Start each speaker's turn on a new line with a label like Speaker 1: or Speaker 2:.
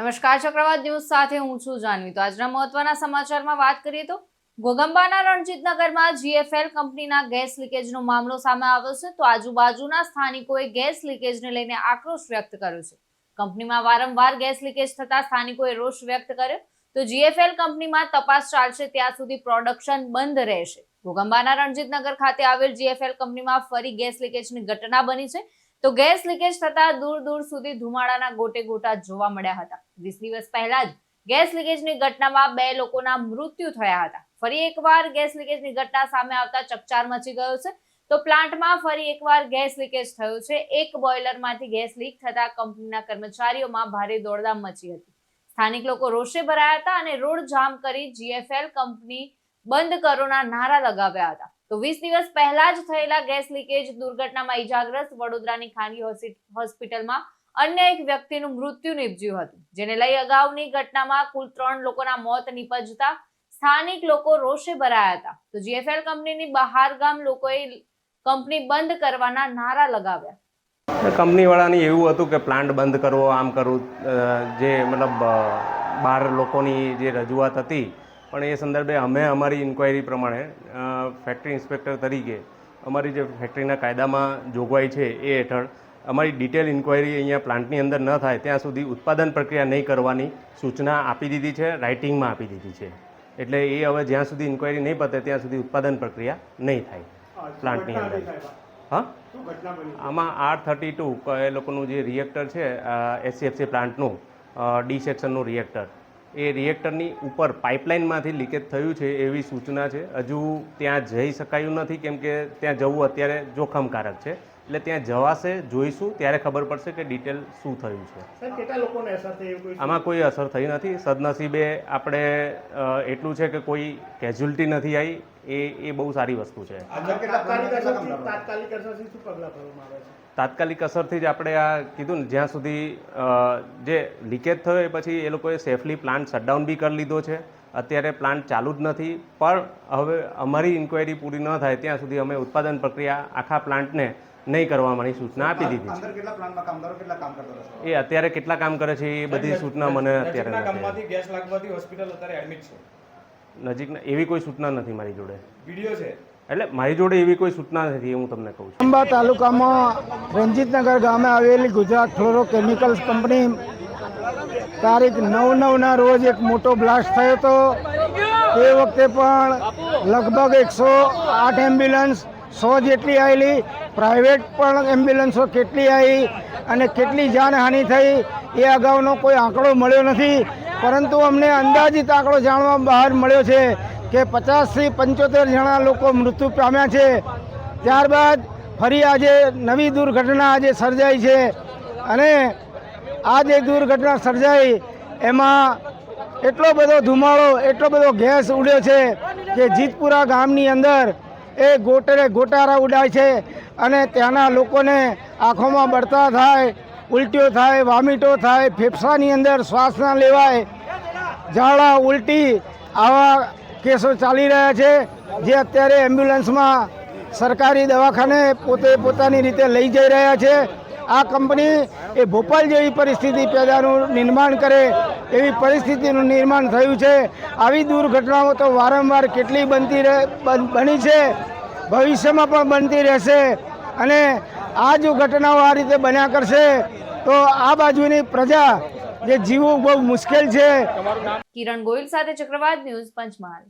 Speaker 1: નમસ્કાર, ચક્રવાત ન્યૂઝ સાથે હું છું જાનવી. તો આજના મહત્વના સમાચારમાં વાત કરીએ તો ગોગંબાના રણજીતનગરમાં જીએફએલ કંપનીના ગેસ લીકેજનો મામલો સામે આવ્યો છે. તો આજુબાજુના સ્થાનિકોએ ગેસ લીકેજને લઈને આક્રોશ વ્યક્ત કર્યો છે. કંપનીમાં વારંવાર ગેસ લીકેજ થતા સ્થાનિકોએ રોષ વ્યક્ત કર્યો. તો જીએફએલ કંપનીમાં તપાસ ચાલશે, ત્યાં સુધી પ્રોડક્શન બંધ રહેશે. ગોગંબાના રણજીતનગર ખાતે આવેલ જીએફએલ કંપનીમાં ફરી ગેસ લીકેજની ઘટના બની છે. તો ગેસ લીકેજ થતા દૂર દૂર સુધી ધુમાડાના ગોટે ગોટા જોવા મળ્યા હતા. વીસ દિવસ પહેલા જ ગેસ લીકેજની ઘટનામાં બે લોકોના મૃત્યુ થયા હતા. ફરી એકવાર ગેસ લીકેજની ઘટના સામે આવતા ચકચાર મચી ગયો છે. તો પ્લાન્ટમાં ફરી એકવાર ગેસ લીકેજ થયો છે. એક બોઇલરમાંથી ગેસ લીક થતા કંપનીના કર્મચારીઓમાં ભારે દોડધામ મચી હતી. સ્થાનિક લોકો રોષે ભરાયા હતા અને રોડ જામ કરી જીએફએલ કંપની બંધ કરોના નારા લગાવ્યા હતા. તો વીસ દિવસ પહેલા જ થયેલા ગેસ લીકેજ દુર્ઘટનામાં ઈજાગ્રસ્ત વડોદરાની ખાનગી હોસ્પિટલમાં અન્ય એક વ્યક્તિનું મૃત્યુ નિપજ્યું હતું, જેને લઈ અગાઉની ઘટનામાં કુલ ત્રણ લોકોના મોત નિપજતા સ્થાનિક લોકો રોષે ભરાયા હતા. તો જીએફએલ કંપનીની બહાર ગામ લોકોએ કંપની બંધ કરવાના નારા લગાવ્યા.
Speaker 2: કંપનીવાળાની એવું હતું કે પ્લાન્ટ બંધ કરવો, આમ કરવું જે મતલબ બાર લોકોની જે રજૂઆત હતી પણ એ સંદર્ભે અમે અમારી ઇન્ક્વાયરી પ્રમાણે ફેક્ટરી ઇન્સ્પેક્ટર તરીકે અમારી જે ફેક્ટરીના કાયદામાં જોગવાઈ છે એ હેઠળ અમારી ડિટેલ ઇન્ક્વાયરી અહીંયા પ્લાન્ટની અંદર ન થાય ત્યાં સુધી ઉત્પાદન પ્રક્રિયા નહીં કરવાની સૂચના આપી દીધી છે રાઇટિંગમાં આપી દીધી છે. એટલે એ હવે જ્યાં સુધી ઇન્ક્વાયરી નહીં પતે ત્યાં સુધી ઉત્પાદન પ્રક્રિયા નહીં થાય પ્લાન્ટની અંદર. હા? આમાં આર થર્ટી ટુ એ લોકોનું જે રિએક્ટર છે એસસીએફસી પ્લાન્ટનું ડી સેક્શનનું રિએક્ટર એ રિએક્ટરની ઉપર પાઇપલાઇનમાંથી લીકેજ થયું છે એવી સૂચના છે. હજુ ત્યાં જઈ શકાયું નથી કેમ કે ત્યાં જવું અત્યારે જોખમકારક છે. એટલે ત્યાં જવાશે જોઈશું ત્યારે ખબર પડશે કે ડિટેલ શું થયું છે.
Speaker 3: સાહેબ કેટલા લોકોને અસર થઈ એવું કોઈ
Speaker 2: આમાં કોઈ અસર થઈ નથી. સદનસીબે આપણે એટલું છે કે કોઈ કેઝ્યુલિટી નથી આવી એ એ બહુ સારી વસ્તુ છે.
Speaker 3: તાત્કાલિક અસરથી તાત્કાલિક અસરથી શું પગલાં ભરવામાં આવે છે?
Speaker 2: તાત્કાલિક અસરથી જ આપણે આ કીધું ને જ્યાં સુધી જે લીકેજ થયો એ પછી એ લોકોએ સેફલી પ્લાન્ટ શટડાઉન બી કરી લીધો છે. અત્યારે પ્લાન્ટ ચાલુ જ નથી. પણ હવે અમારી ઇન્ક્વાયરી પૂરી ન થાય ત્યાં સુધી અમે ઉત્પાદન પ્રક્રિયા આખા પ્લાન્ટને નહીં કરવાની સૂચના આપી દીધી
Speaker 4: અંદર કેટલા પ્લાન્ટમાં કામદારો કેટલા કામ કરતા
Speaker 2: છે એ અત્યારે કેટલા કામ કરે છે એ બધી સૂચના મને અત્યારે
Speaker 5: ગામમાંથી ગેસ લાગવાથી હોસ્પિટલ અત્યારે એડમિટ છે.
Speaker 2: નજીકના એવી કોઈ સૂચના નથી મારી જોડે.
Speaker 5: વીડિયો છે.
Speaker 2: એટલે મારી જોડે એવી કોઈ સૂચના નથી હું તમને કહું છું.
Speaker 6: અંબા તાલુકામાં રંજીતનગર ગામે આવેલી ગુજરાત ફ્લોરોકેમિકલ્સ કંપની તારીખ નવ નવના રોજ એક મોટો બ્લાસ્ટ થયો હતો. તે વખતે પણ લગભગ એકસો આઠ એમ્બ્યુલન્સ સો જેટલી આવેલી. પ્રાઇવેટ પણ એમ્બ્યુલન્સો કેટલી આવી અને કેટલી જાનહાનિ થઈ, એ અગાઉનો કોઈ આંકડો મળ્યો નથી. પરંતુ અમને અંદાજિત આંકડો જાણવા બહાર મળ્યો છે કે પચાસથી પંચોતેર જણા લોકો મૃત્યુ પામ્યા છે. ત્યારબાદ ફરી આજે નવી દુર્ઘટના આજે સર્જાઈ છે અને આ જે દુર્ઘટના સર્જાઈ, એમાં એટલો બધો ધુમાડો, એટલો બધો ગેસ ઉડ્યો છે કે જીતપુરા ગામની અંદર એ ગોટરે ગોટારા ઉડાય છે. અને ત્યાંના લોકોને આંખોમાં બળતા થાય, ઉલટીઓ થાય, વામિટો થાય, ફેફસાની અંદર શ્વાસ ના લેવાય. ઝાડા ઉલટી આવા કેસો ચાલી રહ્યા છે, જે અત્યારે એમ્બ્યુલન્સમાં સરકારી દવાખાને પોતે પોતાની રીતે લઈ જઈ રહ્યા છે. આ કંપની એ ભોપાલ જેવી પરિસ્થિતિ પેદાનું નિર્માણ કરે એવી પરિસ્થિતિનું નિર્માણ થયું છે. આવી દુર્ઘટનાઓ તો વારંવાર કેટલી બનતી બની છે. ભવિષ્યમાં પણ બનતી રહેશે. અને આ જો ઘટનાઓ આ રીતે બન્યા કરશે, તો આ બાજુની પ્રજા જે જીવવું બહુ મુશ્કેલ છે.
Speaker 1: કિરણ ગોયલ સાથે ચક્રવાત ન્યૂઝ પંચમહાલ.